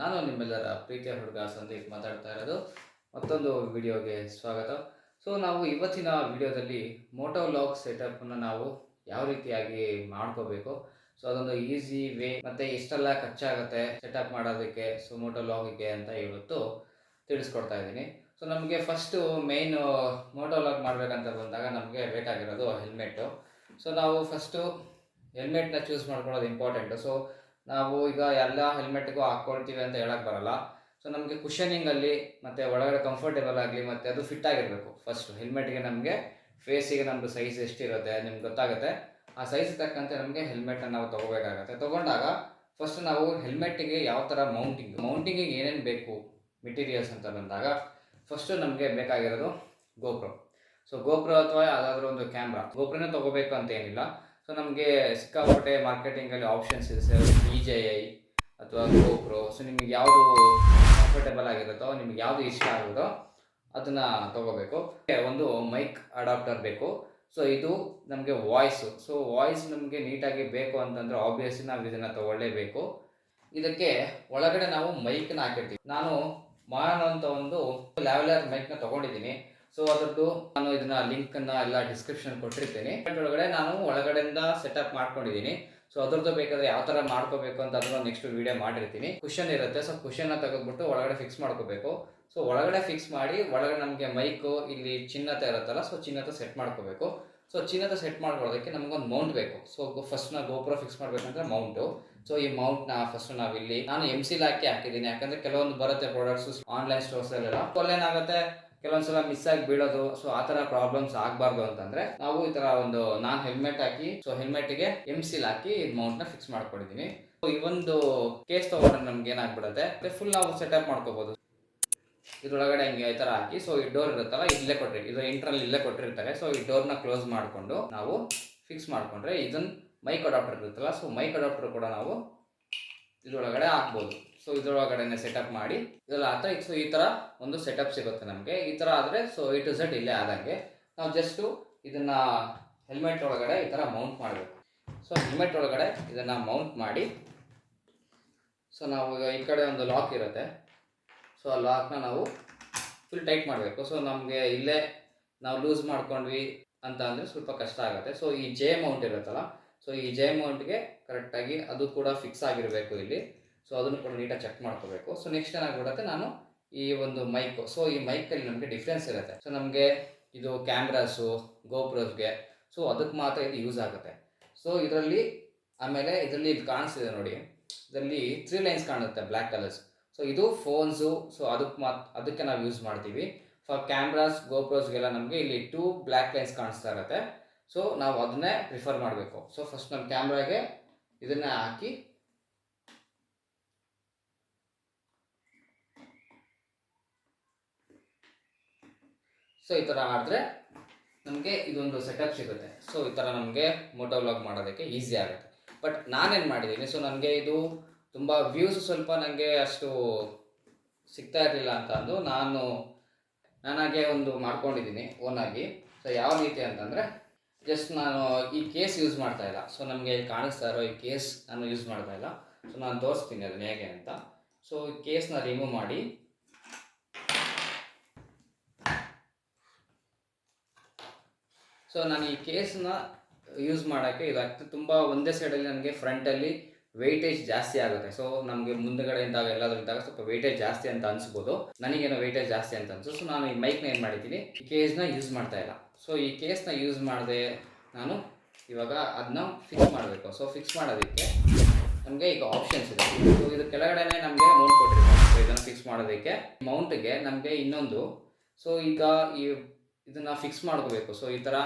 ನಾನು ನಿಮ್ಮೆಲ್ಲರ ಪ್ರೀತಿಯ ಹುಡುಗ ಸಂದೀಪ್ ಮಾತಾಡ್ತಾ ಇರೋದು. ಮತ್ತೊಂದು ವಿಡಿಯೋಗೆ ಸ್ವಾಗತ. ಸೊ ನಾವು ಇವತ್ತಿನ ವಿಡಿಯೋದಲ್ಲಿ ಮೋಟೋ ಲಾಕ್ ಸೆಟಪ್ನ ನಾವು ಯಾವ ರೀತಿಯಾಗಿ ಮಾಡ್ಕೋಬೇಕು? ಸೊ ಅದೊಂದು ಈಸಿ ವೇ ಮತ್ತು ಎಷ್ಟೆಲ್ಲ ಖರ್ಚಾಗುತ್ತೆ ಸೆಟಪ್ ಮಾಡೋದಕ್ಕೆ ಸೊ ಮೋಟೋ ಲಾಗಿಗೆ ಅಂತ ಇವತ್ತು ತಿಳಿಸ್ಕೊಡ್ತಾ ಇದ್ದೀನಿ. ಸೊ ನಮಗೆ ಫಸ್ಟು ಮೇಯ್ನು ಮೋಟೋ ಲಾಕ್ ಮಾಡಬೇಕಂತ ಬಂದಾಗ ನಮಗೆ ಬೇಕಾಗಿರೋದು ಹೆಲ್ಮೆಟ್ಟು ಸೊ ನಾವು ಫಸ್ಟು ಹೆಲ್ಮೆಟ್ನ ಚೂಸ್ ಮಾಡ್ಕೊಳ್ಳೋದು ಇಂಪಾರ್ಟೆಂಟು ಸೊ ನಾವು ಈಗ ಎಲ್ಲ ಹೆಲ್ಮೆಟ್ಗೂ ಹಾಕ್ಕೊಳ್ತೀವಿ ಅಂತ ಹೇಳಕ್ ಬರಲ್ಲ. ಸೊ ನಮಗೆ ಕುಷನಿಂಗಲ್ಲಿ ಮತ್ತೆ ಒಳಗಡೆ ಕಂಫರ್ಟೇಬಲ್ ಆಗಲಿ ಮತ್ತೆ ಅದು ಫಿಟ್ ಆಗಿರಬೇಕು. ಫಸ್ಟ್ ಹೆಲ್ಮೆಟ್ಗೆ ನಮಗೆ ಫೇಸಿಗೆ ನಮ್ಮದು ಸೈಜ್ ಎಷ್ಟಿರುತ್ತೆ ನಿಮ್ಗೆ ಗೊತ್ತಾಗುತ್ತೆ. ಆ ಸೈಜ್ ತಕ್ಕಂತೆ ನಮಗೆ ಹೆಲ್ಮೆಟನ್ನು ನಾವು ತೊಗೋಬೇಕಾಗತ್ತೆ. ತಗೊಂಡಾಗ ಫಸ್ಟ್ ನಾವು ಹೆಲ್ಮೆಟ್ಟಿಗೆ ಯಾವ ಥರ ಮೌಂಟಿಂಗ್ ಮೌಂಟಿಂಗಿಗೆ ಏನೇನು ಬೇಕು ಮೆಟೀರಿಯಲ್ಸ್ ಅಂತ ಬಂದಾಗ ಫಸ್ಟು ನಮಗೆ ಬೇಕಾಗಿರೋದು ಗೋಪ್ರೋ. ಸೊ ಗೋಪ್ರೋ ಅಥವಾ ಯಾವುದಾದ್ರೂ ಒಂದು ಕ್ಯಾಮ್ರಾ ಗೋಪ್ರನೇ ತೊಗೋಬೇಕು ಅಂತ ಏನಿಲ್ಲ. ಸೊ ನಮಗೆ ಸಿಕ್ಕಾಪಟ್ಟೆ ಮಾರ್ಕೆಟಿಂಗಲ್ಲಿ ಆಪ್ಷನ್ಸ್ ಇದೆ. ಸರ್ ಇ ಜೆ ಐ ಅಥವಾ ಗೋಪ್ರೋ ಸೊ ನಿಮಗೆ ಯಾವುದು ಕಂಫರ್ಟೇಬಲ್ ಆಗಿರುತ್ತೋ, ನಿಮ್ಗೆ ಯಾವುದು ಇಷ್ಟ ಆಗುತ್ತೋ ಅದನ್ನು ತೊಗೋಬೇಕು. ಒಂದು ಮೈಕ್ ಅಡಾಪ್ಟರ್ ಬೇಕು. ಸೊ ಇದು ನಮಗೆ ವಾಯ್ಸು ಸೊ ವಾಯ್ಸ್ ನಮಗೆ ನೀಟಾಗಿ ಬೇಕು ಅಂತಂದರೆ ಆಬ್ವಿಯಸ್ಲಿ ನಾವು ಇದನ್ನು ತೊಗೊಳ್ಳೇಬೇಕು. ಇದಕ್ಕೆ ಒಳಗಡೆ ನಾವು ಮೈಕ್ನ ಹಾಕಿರ್ತೀವಿ. ನಾನು ಮಾಡೋ ಅಂತ ಒಂದು ಲ್ಯಾವೆಲರ್ ಮೈಕ್ನ ತೊಗೊಂಡಿದ್ದೀನಿ. ಸೊ ಅದರದ್ದು ನಾನು ಇದನ್ನ ಲಿಂಕ್ ಅನ್ನ ಎಲ್ಲ ಡಿಸ್ಕ್ರಿಪ್ಷನ್ ಕೊಟ್ಟಿರ್ತೀನಿ. ಒಳಗಡೆ ನಾನು ಒಳಗಡೆಯಿಂದ ಸೆಟಪ್ ಮಾಡ್ಕೊಂಡಿದ್ದೀನಿ. ಸೊ ಅದ್ರದ್ದು ಬೇಕಾದ್ರೆ ಯಾವ ತರ ಮಾಡ್ಕೋಬೇಕು ಅಂತ ಅದನ್ನ ನೆಕ್ಸ್ಟ್ ವಿಡಿಯೋ ಮಾಡಿರ್ತೀನಿ. ಕುಷನ್ ಇರುತ್ತೆ. ಸೊ ಕುಷನ್ ತೆಗೆದ್ಬಿಟ್ಟು ಒಳಗಡೆ ಫಿಕ್ಸ್ ಮಾಡ್ಕೋಬೇಕು. ಸೊ ಒಳಗಡೆ ಫಿಕ್ಸ್ ಮಾಡಿ, ಒಳಗಡೆ ನಮಗೆ ಮೈಕು ಇಲ್ಲಿ ಚಿನ್ನತೆ ಇರುತ್ತಲ್ಲ ಸೊ ಚಿನ್ನತೆ ಸೆಟ್ ಮಾಡ್ಕೋಬೇಕು. ಸೊ ಚಿನ್ನತೆ ಸೆಟ್ ಮಾಡ್ಕೊಳ್ಳೋದಕ್ಕೆ ನಮಗೊಂದು ಮೌಂಟ್ ಬೇಕು. ಸೊ ಫಸ್ಟ್ ನಾವು ಗೋಪುರ ಫಿಕ್ಸ್ ಮಾಡ್ಬೇಕಂದ್ರೆ ಮೌಂಟು ಸೊ ಈ ಮೌಂಟ್ನ ಫಸ್ಟ್ ನಾವಿಲ್ಲಿ ನಾನು ಎಂ ಸಿ ಹಾಕಿ ಹಾಕಿದ್ದೀನಿ. ಯಾಕಂದ್ರೆ ಕೆಲವೊಂದು ಬರುತ್ತೆ ಪ್ರಾಡಕ್ಟ್ಸ್ ಆನ್ಲೈನ್ ಸ್ಟೋರ್ಸಲ್ಲೆಲ್ಲ ಏನಾಗುತ್ತೆ ಕೆಲವೊಂದ್ಸಲ ಮಿಸ್ ಆಗಿ ಬೀಳೋದು ಸೊ ಆ ತರ ಪ್ರಾಬ್ಲಮ್ಸ್ ಆಗಬಾರ್ದು ಅಂತಂದ್ರೆ ನಾವು ಈ ತರ ಒಂದು ನಾನ್ ಹೆಲ್ಮೆಟ್ ಹಾಕಿ ಸೊ ಹೆಲ್ಮೆಟ್ಗೆ ಎಂ ಸಿಲ್ ಹಾಕಿ ಮೌಂಟ್ನ ಫಿಕ್ಸ್ ಮಾಡ್ಕೊಂಡಿದೀನಿ ಈ ಒಂದು ಕೇಸ್ ತಗೊಂಡ್ರೆ ನಮ್ಗೆ ಏನಾಗ್ಬಿಡುತ್ತೆ? ಫುಲ್ ನಾವು ಸೆಟಪ್ ಮಾಡ್ಕೋಬಹುದು ಇದ್ರೊಳಗಡೆ ಹಿಂಗೆ ಈ ತರ ಹಾಕಿ ಸೊ ಈ ಡೋರ್ ಇರುತ್ತಲ್ಲ, ಇಲ್ಲೇ ಕೊಟ್ಟರೆ ಇದು ಇಂಟ್ರಲ್ಲಿ ಇಲ್ಲೇ ಕೊಟ್ಟಿರ್ತಾರೆ ಸೊ ಈ ಡೋರ್ನ ಕ್ಲೋಸ್ ಮಾಡಿಕೊಂಡು ನಾವು ಫಿಕ್ಸ್ ಮಾಡ್ಕೊಂಡ್ರೆ ಇದನ್ನ ಮೈಕ್ ಅಡಾಪ್ಟರ್ ಇರುತ್ತಲ್ಲ ಸೊ ಮೈಕ್ ಅಡಾಪ್ಟರ್ ಕೂಡ ನಾವು ಇದ್ರೊಳಗಡೆ ಹಾಕ್ಬೋದು. ಸೊ ಸೆಟ್ ಸೆಟಪ್ ಮಾಡಿ. ಇದೆಲ್ಲ ಆತ ಸೊ ಈ ಥರ ಒಂದು ಸೆಟಪ್ ಸಿಗುತ್ತೆ ನಮಗೆ. ಈ ಥರ ಆದರೆ ಸೊ ಇ ಟು ಝೆಡ್ ಇಲ್ಲೇ ಆದಂಗೆ ನಾವು ಜಸ್ಟು ಇದನ್ನು ಹೆಲ್ಮೆಟ್ ಒಳಗಡೆ ಈ ಥರ ಮೌಂಟ್ ಮಾಡಬೇಕು. ಸೊ ಹೆಲ್ಮೆಟ್ ಒಳಗಡೆ ಇದನ್ನು ಮೌಂಟ್ ಮಾಡಿ ಸೊ ನಾವು ಈ ಕಡೆ ಒಂದು ಲಾಕ್ ಇರುತ್ತೆ. ಸೊ ಆ ಲಾಕ್ನ ನಾವು ಫುಲ್ ಟೈಟ್ ಮಾಡಬೇಕು. ಸೊ ನಮಗೆ ಇಲ್ಲೇ ನಾವು ಲೂಸ್ ಮಾಡ್ಕೊಂಡ್ವಿ ಅಂತ ಅಂದರೆ ಸ್ವಲ್ಪ ಕಷ್ಟ ಆಗುತ್ತೆ. ಸೊ ಈ ಜೆ ಮೌಂಟ್ ಇರುತ್ತಲ್ಲ ಸೊ ಈ ಜೆ ಮೌಂಟ್ಗೆ ಕರೆಕ್ಟಾಗಿ ಅದು ಕೂಡ ಫಿಕ್ಸ್ ಆಗಿರಬೇಕು ಇಲ್ಲಿ. ಸೊ ಅದನ್ನು ಕೂಡ ನೀಟಾಗಿ ಚೆಕ್ ಮಾಡ್ಕೋಬೇಕು. ಸೊ ನೆಕ್ಸ್ಟ್ ಏನಾಗ್ಬಿಡುತ್ತೆ ನಾನು ಈ ಒಂದು ಮೈಕು ಸೊ ಈ ಮೈಕಲ್ಲಿ ನಮಗೆ ಡಿಫ್ರೆನ್ಸ್ ಇರುತ್ತೆ. ಸೊ ನಮಗೆ ಇದು ಕ್ಯಾಮ್ರಾಸು ಗೋಪ್ರೋಸ್ಗೆ ಸೊ ಅದಕ್ಕೆ ಮಾತ್ರ ಇದು ಯೂಸ್ ಆಗುತ್ತೆ. ಸೊ ಇದರಲ್ಲಿ, ಆಮೇಲೆ ಇದರಲ್ಲಿ ಇದು ಕಾಣಿಸ್ತಿದೆ ನೋಡಿ. ಇದರಲ್ಲಿ ತ್ರೀ ಲೈನ್ಸ್ ಕಾಣುತ್ತೆ ಬ್ಲ್ಯಾಕ್ ಕಲರ್ಸ್ ಸೊ ಇದು ಫೋನ್ಸು ಸೊ ಅದಕ್ಕೆ ಮಾತ್, ಅದಕ್ಕೆ ನಾವು ಯೂಸ್ ಮಾಡ್ತೀವಿ. ಫಾರ್ ಕ್ಯಾಮ್ರಾಸ್ ಗೋಪ್ರೋಸ್ಗೆಲ್ಲ ನಮಗೆ ಇಲ್ಲಿ ಟೂ ಬ್ಲ್ಯಾಕ್ ಲೈನ್ಸ್ ಕಾಣಿಸ್ತಾ ಇರುತ್ತೆ. ಸೊ ನಾವು ಅದನ್ನೇ ಪ್ರಿಫರ್ ಮಾಡಬೇಕು. ಸೊ ಫಸ್ಟ್ ನಮ್ಮ ಕ್ಯಾಮ್ರಾಗೆ ಇದನ್ನೇ ಹಾಕಿ ಸೊ ಈ ಥರ ಮಾಡಿದ್ರೆ ನಮಗೆ ಇದೊಂದು ಸೆಟಪ್ ಸಿಗುತ್ತೆ. ಸೊ ಈ ಥರ ನಮಗೆ ಮೋಟೋ ವ್ಲಾಗ್ ಮಾಡೋದಕ್ಕೆ ಈಸಿ ಆಗುತ್ತೆ. ಬಟ್ ನಾನೇನು ಮಾಡಿದ್ದೀನಿ? ಸೊ ನನಗೆ ಇದು ತುಂಬ ವ್ಯೂಸ್ ಸ್ವಲ್ಪ ನನಗೆ ಅಷ್ಟು ಸಿಗ್ತಾ ಇರಲಿಲ್ಲ ಅಂತ ಅಂದು ನಾನು ನಾನಾಗೆ ಒಂದು ಮಾಡ್ಕೊಂಡಿದ್ದೀನಿ ಓನಾಗಿ ಸೊ ಯಾವ ರೀತಿ ಅಂತಂದರೆ ಜಸ್ಟ್ ನಾನು ಈ ಕೇಸ್ ಯೂಸ್ ಮಾಡ್ತಾ ಇಲ್ಲ. ಸೊ ನಮಗೆ ಕಾಣಿಸ್ತಾ ಇರೋ ಈ ಕೇಸ್ ನಾನು ಯೂಸ್ ಮಾಡ್ತಾ ಇಲ್ಲ. ಸೊ ನಾನು ತೋರಿಸ್ತೀನಿ ಅದನ್ನ ಹೇಗೆ ಅಂತ. ಸೊ ಈ ಕೇಸ್ನ ರಿಮೂವ್ ಮಾಡಿ ಸೊ ನಾನು ಈ ಕೇಸನ್ನ ಯೂಸ್ ಮಾಡೋಕ್ಕೆ ಇದಾಗ್ತದೆ ತುಂಬ ಒಂದೇ ಸೈಡಲ್ಲಿ ನನಗೆ ಫ್ರಂಟಲ್ಲಿ ವೆಯ್ಟೇಜ್ ಜಾಸ್ತಿ ಆಗುತ್ತೆ. ಸೊ ನಮಗೆ ಮುಂದಗಡೆ ಇದ್ದಾಗ ಎಲ್ಲಾದ್ರೂ ಇದ್ದಾಗ ಸ್ವಲ್ಪ ವೆಯ್ಟೇಜ್ ಜಾಸ್ತಿ ಅಂತ ಅನಿಸ್ಬೋದು. ನನಗೇನೋ ವೆಯ್ಟೇಜ್ ಜಾಸ್ತಿ ಅಂತ ಅನ್ಸು ಸೊ ನಾನು ಈ ಮೈಕ್ನ ಏನು ಮಾಡಿದ್ದೀನಿ? ಈ ಕೇಸ್ನ ಯೂಸ್ ಮಾಡ್ತಾ ಇಲ್ಲ. ಸೊ ಈ ಕೇಸ್ನ ಯೂಸ್ ಮಾಡದೆ ನಾನು ಇವಾಗ ಅದನ್ನ ಫಿಕ್ಸ್ ಮಾಡಬೇಕು. ಸೊ ಫಿಕ್ಸ್ ಮಾಡೋದಕ್ಕೆ ನಮಗೆ ಈಗ ಆಪ್ಷನ್ಸ್ ಇದೆ. ಸೊ ಇದು ಕೆಳಗಡೆನೆ ನಮಗೆ ಮೌಂಟ್ ಕೊಟ್ಟಿರ್ತಾರೆ. ಸೊ ಇದನ್ನು ಫಿಕ್ಸ್ ಮಾಡೋದಕ್ಕೆ ಮೌಂಟ್ಗೆ ನಮಗೆ ಇನ್ನೊಂದು. ಸೊ ಈಗ ಈ ಇದನ್ನು ಫಿಕ್ಸ್ ಮಾಡ್ಕೋಬೇಕು. ಸೊ ಈ ಥರ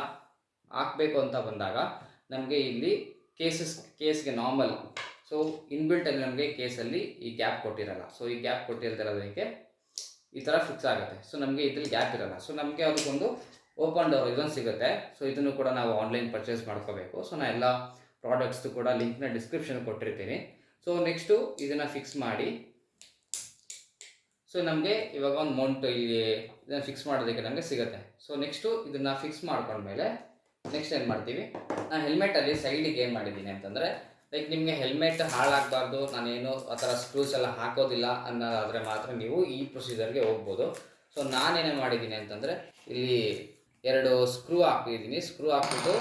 ಹಾಕಬೇಕು ಅಂತ ಬಂದಾಗ ನಮಗೆ ಇಲ್ಲಿ ಕೇಸಸ್ ಕೇಸ್ಗೆ ನಾರ್ಮಲ್ ಸೊ ಇನ್ಬಿಲ್ಟಲ್ಲಿ ನಮಗೆ ಕೇಸಲ್ಲಿ ಈ ಗ್ಯಾಪ್ ಕೊಟ್ಟಿರಲ್ಲ. ಸೊ ಈ ಗ್ಯಾಪ್ ಕೊಟ್ಟಿರ್ತಿರೋದಕ್ಕೆ ಈ ಥರ ಫಿಕ್ಸ್ ಆಗುತ್ತೆ. ಸೊ ನಮಗೆ ಇದ್ರಲ್ಲಿ ಗ್ಯಾಪ್ ಇರಲ್ಲ. ಸೊ ನಮಗೆ ಅದಕ್ಕೊಂದು ಓಪನ್ ಡೋರ್ ಇದೊಂದು ಸಿಗುತ್ತೆ. ಸೊ ಇದನ್ನು ಕೂಡ ನಾವು ಆನ್ಲೈನ್ ಪರ್ಚೇಸ್ ಮಾಡ್ಕೋಬೇಕು. ಸೊ ನಾನು ಎಲ್ಲ ಪ್ರಾಡಕ್ಟ್ಸ್ದು ಕೂಡ ಲಿಂಕ್ನ ಡಿಸ್ಕ್ರಿಪ್ಷನ್ ಕೊಟ್ಟಿರ್ತೀನಿ. ಸೊ ನೆಕ್ಸ್ಟು ಇದನ್ನು ಫಿಕ್ಸ್ ಮಾಡಿ ಸೊ ನಮಗೆ ಇವಾಗ ಒಂದು ಮೌಂಟ್ ಇಲ್ಲಿ ಇದನ್ನು ಫಿಕ್ಸ್ ಮಾಡೋದಕ್ಕೆ ನಮಗೆ ಸಿಗುತ್ತೆ. ಸೊ ನೆಕ್ಸ್ಟು ಇದನ್ನು ಫಿಕ್ಸ್ ಮಾಡ್ಕೊಂಡ್ಮೇಲೆ ನೆಕ್ಸ್ಟ್ ಏನು ಮಾಡ್ತೀವಿ? ನಾನು ಹೆಲ್ಮೆಟಲ್ಲಿ ಸೈಡಿಗೆ ಏನು ಮಾಡಿದ್ದೀನಿ ಅಂತಂದರೆ ಲೈಕ್ ನಿಮಗೆ ಹೆಲ್ಮೆಟ್ ಹಾಳಾಗಬಾರ್ದು, ನಾನೇನು ಆ ಥರ ಸ್ಕ್ರೂಸ್ ಎಲ್ಲ ಹಾಕೋದಿಲ್ಲ ಅನ್ನೋದಾದರೆ ಮಾತ್ರ ನೀವು ಈ ಪ್ರೊಸೀಜರ್ಗೆ ಹೋಗ್ಬೋದು. ಸೊ ನಾನೇನೇ ಮಾಡಿದ್ದೀನಿ ಅಂತಂದರೆ, ಇಲ್ಲಿ ಎರಡು ಸ್ಕ್ರೂ ಹಾಕಿದ್ದೀನಿ ಸ್ಕ್ರೂ ಹಾಕ್ಬಿಟ್ಟು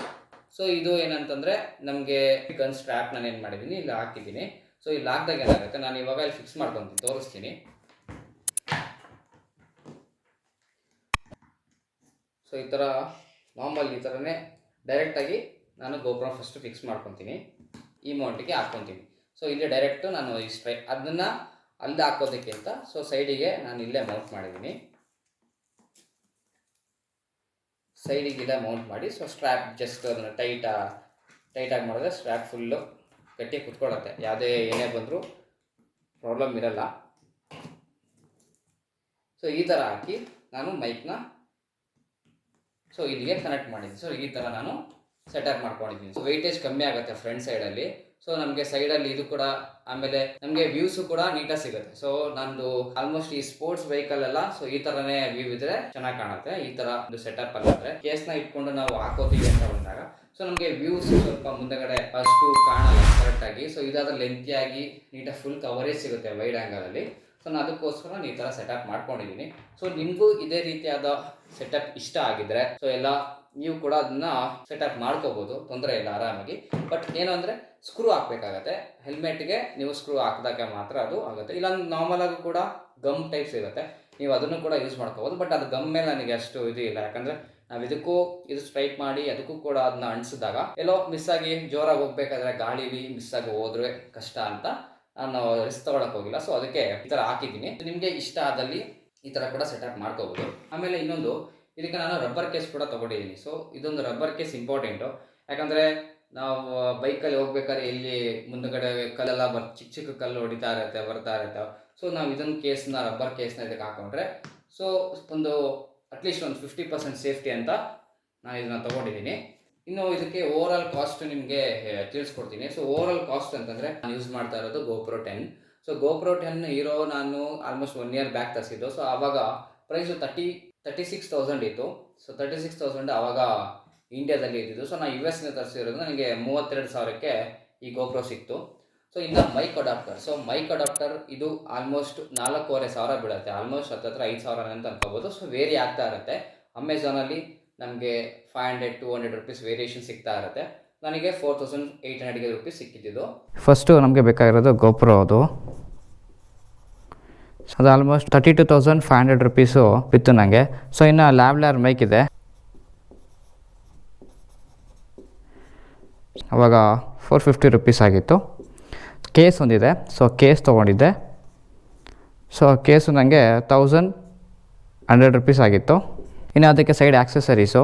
ಸೊ ಇದು ಏನಂತಂದರೆ, ನಮಗೆ ಗನ್ ಸ್ಟ್ರ್ಯಾಪ್ ನಾನು ಏನು ಮಾಡಿದ್ದೀನಿ, ಇಲ್ಲಿ ಹಾಕಿದ್ದೀನಿ. ಸೊ ಇಲ್ಲಿ ಹಾಕಿದಾಗ ಏನಾಗುತ್ತೆ, ನಾನು ಇವಾಗ ಇಲ್ಲಿ ಫಿಕ್ಸ್ ಮಾಡ್ಕೊತೀನಿ, ತೋರಿಸ್ತೀನಿ. ಸೊ ಈ ಥರ ಮಾಮೂಲಿ ಈ ಥರನೇ ಡೈರೆಕ್ಟಾಗಿ ನಾನು ಗೋಪುರ ಫಸ್ಟ್ ಫಿಕ್ಸ್ ಮಾಡ್ಕೊತೀನಿ. ಈ ಮೌಂಟಿಗೆ ಹಾಕ್ಕೊತೀನಿ ಸೊ ಇಲ್ಲಿ ಡೈರೆಕ್ಟು ನಾನು ಈ ಸ್ಟ್ರೈ ಅದನ್ನು ಅಲ್ಲಿ ಹಾಕೋದಕ್ಕಿಂತ ಸೊ ಸೈಡಿಗೆ ನಾನು ಇಲ್ಲೇ ಮೌಂಟ್ ಮಾಡಿದ್ದೀನಿ. ಸೈಡಿಗೆ ಇಲ್ಲೇ ಮೌಂಟ್ ಮಾಡಿ ಸೊ ಸ್ಟ್ರ್ಯಾಪ್ ಜಸ್ಟ್ ಅದನ್ನು ಟೈಟ ಟೈಟಾಗಿ ಮಾಡಿದ್ರೆ ಸ್ಟ್ರ್ಯಾಪ್ ಫುಲ್ಲು ಗಟ್ಟಿ ಕುತ್ಕೊಳ್ಳುತ್ತೆ. ಯಾವುದೇ ಏನೇ ಬಂದರೂ ಪ್ರಾಬ್ಲಮ್ ಇರಲ್ಲ. ಸೊ ಈ ಥರ ಹಾಕಿ ನಾನು ಮೈಕ್ನ ಸೊ ಇಲ್ಲಿಗೆ ಕನೆಕ್ಟ್ ಮಾಡಿದ್ದೀನಿ ಸೊ ಈ ಥರ ನಾನು ಸೆಟಪ್ ಮಾಡ್ಕೊಂಡಿದ್ದೀನಿ. ಸೊ ವೆಯ್ಟೇಜ್ ಕಮ್ಮಿ ಆಗುತ್ತೆ ಫ್ರಂಟ್ ಸೈಡಲ್ಲಿ ಸೊ ನಮಗೆ ಸೈಡಲ್ಲಿ ಇದು ಕೂಡ ಆಮೇಲೆ ನಮಗೆ ವ್ಯೂಸು ಕೂಡ ನೀಟಾಗಿ ಸಿಗುತ್ತೆ. ಸೊ ನಂದು ಆಲ್ಮೋಸ್ಟ್ ಈ ಸ್ಪೋರ್ಟ್ಸ್ ವೆಹಿಕಲ್ ಎಲ್ಲ ಸೊ ಈ ಥರನೇ ವ್ಯೂ ಇದ್ರೆ ಚೆನ್ನಾಗಿ ಕಾಣುತ್ತೆ. ಈ ಥರ ಒಂದು ಸೆಟಪ್ ಅಲ್ಲಾದ್ರೆ ಕೇಸ್ನ ಇಟ್ಕೊಂಡು ನಾವು ಹಾಕೋತೀವಿ ಅಂತ ಬಂದಾಗ ಸೊ ನಮಗೆ ವ್ಯೂಸ್ ಸ್ವಲ್ಪ ಮುಂದೆಗಡೆ ಫಸ್ಟು ಕಾಣಲ್ಲ ಕರೆಕ್ಟಾಗಿ ಸೊ ಇದಾದ್ರೆ ಲೆಂತಿಯಾಗಿ ನೀಟಾಗಿ ಫುಲ್ ಕವರೇಜ್ ಸಿಗುತ್ತೆ ವೈಡ್ ಆ್ಯಂಗಲಲ್ಲಿ ಸೊ ನಾನು ಅದಕ್ಕೋಸ್ಕರ ನಾನು ಈ ಥರ ಸೆಟಪ್ ಮಾಡ್ಕೊಂಡಿದ್ದೀನಿ ಸೊ ನಿಮಗೂ ಇದೇ ರೀತಿಯಾದ ಸೆಟಪ್ ಇಷ್ಟ ಆಗಿದ್ರೆ ಸೊ ಎಲ್ಲ ನೀವು ಕೂಡ ಅದನ್ನ ಸೆಟಪ್ ಮಾಡ್ಕೋಬೋದು. ತೊಂದರೆ ಇಲ್ಲ, ಆರಾಮಾಗಿ. ಬಟ್ ಏನು ಅಂದರೆ ಸ್ಕ್ರೂ ಹಾಕ್ಬೇಕಾಗತ್ತೆ. ಹೆಲ್ಮೆಟ್ಗೆ ನೀವು ಸ್ಕ್ರೂ ಹಾಕಿದಾಗ ಮಾತ್ರ ಅದು ಆಗುತ್ತೆ. ಇಲ್ಲಾಂದ್ರೆ ನಾರ್ಮಲ್ ಆಗಿ ಕೂಡ ಗಮ್ ಟೈಪ್ಸ್ ಇರುತ್ತೆ ನೀವು ಅದನ್ನು ಕೂಡ ಯೂಸ್ ಮಾಡ್ಕೋಬೋದು. ಬಟ್ ಅದು ಗಮ್ ಮೇಲೆ ನನಗೆ ಅಷ್ಟು ಇದು ಇಲ್ಲ. ಯಾಕಂದರೆ, ನಾವು ಇದಕ್ಕೂ ಇದು ಸ್ಟ್ರೈಟ್ ಮಾಡಿ, ಅದಕ್ಕೂ ಕೂಡ ಅದನ್ನ ಅಣಿಸಿದಾಗ ಎಲ್ಲೋ ಮಿಸ್ ಆಗಿ ಜೋರಾಗಿ ಹೋಗ್ಬೇಕಾದ್ರೆ ಗಾಳಿಲಿ ಮಿಸ್ ಆಗಿ ಹೋದ್ರೆ ಕಷ್ಟ ಅಂತ ನಾನು ರಿಸ್ಕ್ ತಗೊಳಕ್ ಹೋಗಿಲ್ಲ. ಸೊ ಅದಕ್ಕೆ ಈ ಥರ ಹಾಕಿದ್ದೀನಿ. ನಿಮಗೆ ಇಷ್ಟ ಆದಲ್ಲಿ ಈ ಥರ ಕೂಡ ಸೆಟಪ್ ಮಾಡ್ಕೋಬೋದು. ಆಮೇಲೆ ಇನ್ನೊಂದು, ಇದಕ್ಕೆ ನಾನು ರಬ್ಬರ್ ಕೇಸ್ ಕೂಡ ತಗೊಂಡಿದ್ದೀನಿ. ಸೊ ಇದೊಂದು ರಬ್ಬರ್ ಕೇಸ್ ಇಂಪಾರ್ಟೆಂಟು ಯಾಕಂದರೆ ನಾವು ಬೈಕಲ್ಲಿ ಹೋಗ್ಬೇಕಾದ್ರೆ ಇಲ್ಲಿ ಮುಂದಗಡೆ ಕಲ್ಲೆಲ್ಲ ಬರ್, ಚಿಕ್ಕ ಚಿಕ್ಕ ಕಲ್ಲು ಹೊಡಿತಾ ಇರುತ್ತೆ, ಬರ್ತಾ ಇರುತ್ತೆ. ಸೊ ನಾವು ಇದೊಂದು ಕೇಸ್ನ ರಬ್ಬರ್ ಕೇಸ್ನ ಇದಕ್ಕೆ ಹಾಕೊಂಡ್ರೆ ಸೊ ಒಂದು ಅಟ್ಲೀಸ್ಟ್ ಒಂದು ಫಿಫ್ಟಿ ಪರ್ಸೆಂಟ್ ಸೇಫ್ಟಿ ಅಂತ ನಾನು ಇದನ್ನ ತೊಗೊಂಡಿದ್ದೀನಿ. ಇನ್ನು ಇದಕ್ಕೆ ಓವರ್ ಆಲ್ ಕಾಸ್ಟ್ ನಿಮಗೆ ತಿಳಿಸ್ಕೊಡ್ತೀನಿ. ಸೊ ಓವರ್ ಆಲ್ ಕಾಸ್ಟ್ ಅಂತಂದರೆ ನಾನು ಯೂಸ್ ಮಾಡ್ತಾ ಇರೋದು GoPro ten so GoPro ten ಇರೋ ನಾನು ಆಲ್ಮೋಸ್ಟ್ ಒನ್ ಇಯರ್ ಬ್ಯಾಕ್ ತರಿಸಿದ್ದು. ಸೊ ಆವಾಗ price thirty thirty six thousand ಇತ್ತು. ಸೊ ತರ್ಟಿ ಸಿಕ್ಸ್ ತೌಸಂಡ್ ಆವಾಗ ಇಂಡಿಯಾದಲ್ಲಿ ಇದ್ದಿದ್ದು. ಸೊ ನಾನು ಯು ಎಸ್ನ ತರಿಸಿರೋದು. ನನಗೆ ಮೂವತ್ತೆರಡು ಸಾವಿರಕ್ಕೆ ಈ ಗೋಪ್ರೋ ಸಿಕ್ತು. ಸೊ ಇನ್ನು mic adapter so mic adapter ಇದು ಆಲ್ಮೋಸ್ಟ್ ನಾಲ್ಕೂವರೆ ಸಾವಿರ ಬೀಳುತ್ತೆ. ಆಲ್ಮೋಸ್ಟ್ ಹತ್ತತ್ರ ಐದು ಸಾವಿರ ಅಂತ ಅನ್ಕೋಬೋದು. ಸೊ ವೇರಿ ಆಗ್ತಾ ಇರುತ್ತೆ. ಅಮೆಝಾನಲ್ಲಿ ನಮಗೆ five hundred to hundred rupees variation ಸಿಗ್ತಾ ಇರುತ್ತೆ. ನನಗೆ ಫೋರ್ ತೌಸಂಡ್ ಏಯ್ಟ್ ಹಂಡ್ರೆಡ್ಗೆ ರುಪೀಸ್ ಸಿಕ್ಕಿದ್ದು. ಫಸ್ಟು ನಮಗೆ ಬೇಕಾಗಿರೋದು ಗೋಪ್ರೋ ಅದು. ಅದು almost thirty two thousand five hundred rupees ಬಿತ್ತು ನನಗೆ ಸೊ ಇನ್ನು ಲ್ಯಾಬ್ಲ್ಯಾರ್ ಮೈಕ್ ಇದೆ. ಅವಾಗ ಫೋರ್ ಫಿಫ್ಟಿ ರುಪೀಸ್ ಆಗಿತ್ತು. ಕೇಸ್ ಒಂದಿದೆ. ಸೊ ಕೇಸ್ ತೊಗೊಂಡಿದ್ದೆ. ಸೊ ಕೇಸು ನನಗೆ ತೌಸಂಡ್ ಹಂಡ್ರೆಡ್ ರುಪೀಸ್ ಆಗಿತ್ತು. ಇನ್ನು ಅದಕ್ಕೆ ಸೈಡ್ ಆ್ಯಕ್ಸೆಸರೀಸು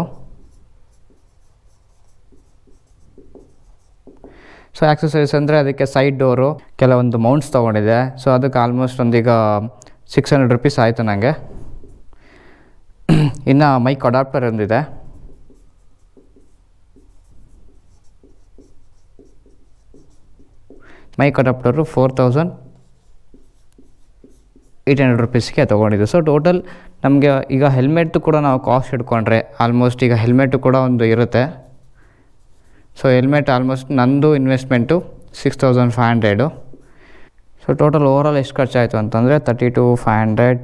ಸೊ ಆಕ್ಸೆಸರೀಸ್ ಅಂದರೆ ಅದಕ್ಕೆ ಸೈಡ್ ಡೋರು ಕೆಲವೊಂದು ಮೌಂಟ್ಸ್ ತೊಗೊಂಡಿದೆ. ಸೊ ಅದಕ್ಕೆ ಆಲ್ಮೋಸ್ಟ್ ಒಂದೀಗ ಸಿಕ್ಸ್ ಹಂಡ್ರೆಡ್ ರುಪೀಸ್ ಆಯಿತು ನನಗೆ ಇನ್ನು ಮೈಕ್ ಅಡಾಪ್ಟರ್ ಒಂದಿದೆ. Mic adapter four thousand eight hundred ರುಪೀಸ್ಗೆ ತೊಗೊಂಡಿದ್ದು. ಸೊ ಟೋಟಲ್ ನಮಗೆ ಈಗ ಹೆಲ್ಮೆಟ್ ಕೂಡ ನಾವು ಕಾಸ್ಟ್ ಇಟ್ಕೊಂಡ್ರೆ ಆಲ್ಮೋಸ್ಟ್ ಈಗ ಹೆಲ್ಮೆಟ್ಟು ಕೂಡ ಒಂದು ಇರುತ್ತೆ. ಸೊ ಹೆಲ್ಮೆಟ್ ಆಲ್ಮೋಸ್ಟ್ ನಂದು investment six thousand five hundred so total overall ಎಷ್ಟು ಖರ್ಚಾಯಿತು ಅಂತಂದರೆ thirty two five hundred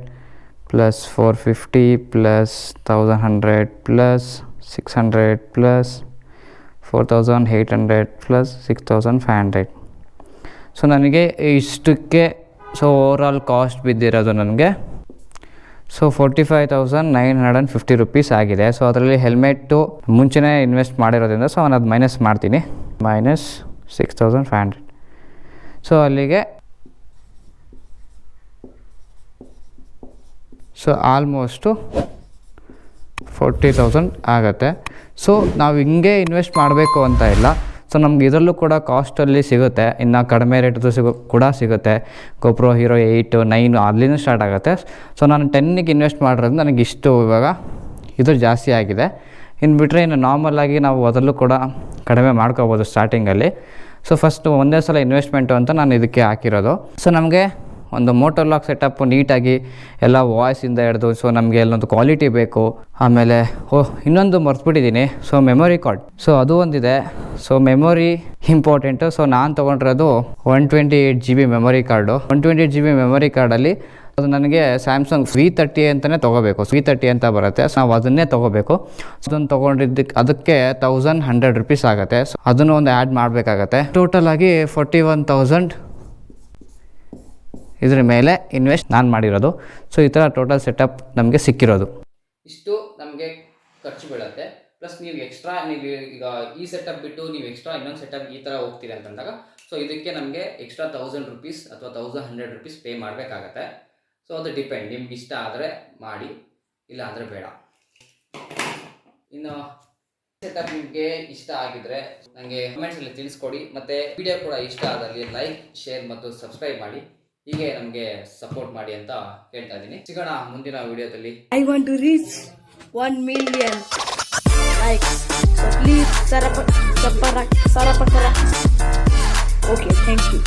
plus four fifty plus thousand hundred plus six hundred plus four thousand eight hundred plus six thousand five hundred so ನನಗೆ ಇಷ್ಟಕ್ಕೆ so overall cost ಬಿದ್ದಿರೋದು ನನಗೆ. So forty five thousand nine hundred and fifty rupees ಆಗಿದೆ. So ಅದರಲ್ಲಿ helmet ಮುಂಚೆನೇ invest ಮಾಡಿರೋದ್ರಿಂದ so ನಾನು ಅದು ಮೈನಸ್ ಮಾಡ್ತೀನಿ. Minus six thousand five hundred so ಅಲ್ಲಿಗೆ ಸೊ ಆಲ್ಮೋಸ್ಟು ಫೋರ್ಟಿ ತೌಸಂಡ್ ಆಗುತ್ತೆ. ಸೊ ನಾವು ಹಿಂಗೆ ಇನ್ವೆಸ್ಟ್ ಮಾಡಬೇಕು ಅಂತ ಇಲ್ಲ. ಸೊ ನಮ್ಗೆ ಇದರಲ್ಲೂ ಕೂಡ ಕಾಸ್ಟಲ್ಲಿ ಸಿಗುತ್ತೆ. ಇನ್ನು ಕಡಿಮೆ ರೇಟ್ದು ಸಿಗು, ಕೂಡ ಸಿಗುತ್ತೆ. ಗೊಪ್ರೋ ಹೀರೋ ಏಯ್ಟು ನೈನು ಅಲ್ಲಿಂದ ಸ್ಟಾರ್ಟ್ ಆಗುತ್ತೆ. ಸೊ ನಾನು ಟೆನ್ನಿಗೆ ಇನ್ವೆಸ್ಟ್ ಮಾಡಿರೋದು ನನಗೆ ಇಷ್ಟು ಇವಾಗ ಇದು ಜಾಸ್ತಿ ಆಗಿದೆ. ಇನ್ನು ಬಿಟ್ಟರೆ ಇನ್ನು ನಾರ್ಮಲಾಗಿ ನಾವು ಅದರಲ್ಲೂ ಕೂಡ ಕಡಿಮೆ ಮಾಡ್ಕೋಬೋದು ಸ್ಟಾರ್ಟಿಂಗಲ್ಲಿ ಸೊ ಫಸ್ಟು ಒಂದೇ ಸಲ ಇನ್ವೆಸ್ಟ್ಮೆಂಟು ಅಂತ ನಾನು ಇದಕ್ಕೆ ಹಾಕಿರೋದು. ಸೊ ನಮಗೆ ಒಂದು ಮೋಟರ್ ಲಾಕ್ ಸೆಟಪ್ ನೀಟಾಗಿ ಎಲ್ಲ ವಾಯ್ಸಿಂದ ಹಿಡಿದು ಸೊ ನಮಗೆ ಎಲ್ಲೊಂದು ಕ್ವಾಲಿಟಿ ಬೇಕು. ಆಮೇಲೆ, ಓ, ಇನ್ನೊಂದು ಮರ್ತ್ಬಿಟ್ಟಿದ್ದೀನಿ ಸೊ ಮೆಮೊರಿ ಕಾರ್ಡ್ ಸೊ ಅದು ಒಂದಿದೆ. ಸೊ ಮೆಮೊರಿ ಇಂಪಾರ್ಟೆಂಟು ಸೊ ನಾನು ತೊಗೊಂಡಿರೋದು one twenty eight G B memory card one twenty eight G B memory ಕಾರ್ಡಲ್ಲಿ ಅದು ನನಗೆ ಸ್ಯಾಮ್ಸಂಗ್ ವಿ ತರ್ಟಿ ಅಂತಲೇ ತೊಗೋಬೇಕು. ವಿ ತರ್ಟಿ ಅಂತ ಬರುತ್ತೆ. ಸೊ ನಾವು ಅದನ್ನೇ ತೊಗೋಬೇಕು. ಅದನ್ನು ತೊಗೊಂಡಿದ್ದಕ್ಕೆ ಅದಕ್ಕೆ ತೌಸಂಡ್ ಹಂಡ್ರೆಡ್ ರುಪೀಸ್ ಆಗುತ್ತೆ. ಸೊ ಅದನ್ನು ಒಂದು ಆ್ಯಡ್ ಮಾಡಬೇಕಾಗತ್ತೆ. ಟೋಟಲ್ ಆಗಿ ಫೋರ್ಟಿ ಒನ್ ತೌಸಂಡ್ ಇದ್ರ ಮೇಲೆ ಇನ್ವೆಸ್ಟ್ ನಾನು ಮಾಡಿರೋದು. ಸೊ ಈ ಥರ ಟೋಟಲ್ ಸೆಟಪ್ ನಮಗೆ ಸಿಕ್ಕಿರೋದು. ಇಷ್ಟು ನಮಗೆ ಖರ್ಚು ಬೀಳುತ್ತೆ. ಪ್ಲಸ್ ನೀವು ಎಕ್ಸ್ಟ್ರಾ ನೀವು ಈಗ ಈ ಸೆಟಪ್ ಬಿಟ್ಟು ನೀವು ಎಕ್ಸ್ಟ್ರಾ ಇನ್ನೊಂದು ಸೆಟಪ್ ಈ ಥರ ಹೋಗ್ತೀರಿ ಅಂತಂದಾಗ ಸೊ ಇದಕ್ಕೆ ನಮಗೆ ಎಕ್ಸ್ಟ್ರಾ ತೌಸಂಡ್ ರುಪೀಸ್ ಅಥವಾ ತೌಸಂಡ್ ಹಂಡ್ರೆಡ್ ರುಪೀಸ್ ಪೇ ಮಾಡಬೇಕಾಗತ್ತೆ. ಸೊ ಅದು ಡಿಪೆಂಡ್ ನಿಮ್ಗೆ ಇಷ್ಟ ಆದರೆ ಮಾಡಿ, ಇಲ್ಲ ಅಂದರೆ ಬೇಡ. ಇನ್ನು ಸೆಟಪ್ ನಿಮಗೆ ಇಷ್ಟ ಆಗಿದ್ರೆ ನನಗೆ ಕಮೆಂಟ್ಸಲ್ಲಿ ತಿಳಿಸ್ಕೊಡಿ. ಮತ್ತು ವಿಡಿಯೋ ಕೂಡ ಇಷ್ಟ ಆದಲ್ಲಿ ಲೈಕ್ ಶೇರ್ ಮತ್ತು ಸಬ್ಸ್ಕ್ರೈಬ್ ಮಾಡಿ. ಹೀಗೆ ನಮಗೆ ಸಪೋರ್ಟ್ ಮಾಡಿ ಅಂತ ಹೇಳ್ತಾ ಇದ್ದೀನಿ. ಸಿಗೋಣ ಮುಂದಿನ ವಿಡಿಯೋದಲ್ಲಿ. I want to reach one million like please ಸರಪ ಸಪ್ಪರ okay thank you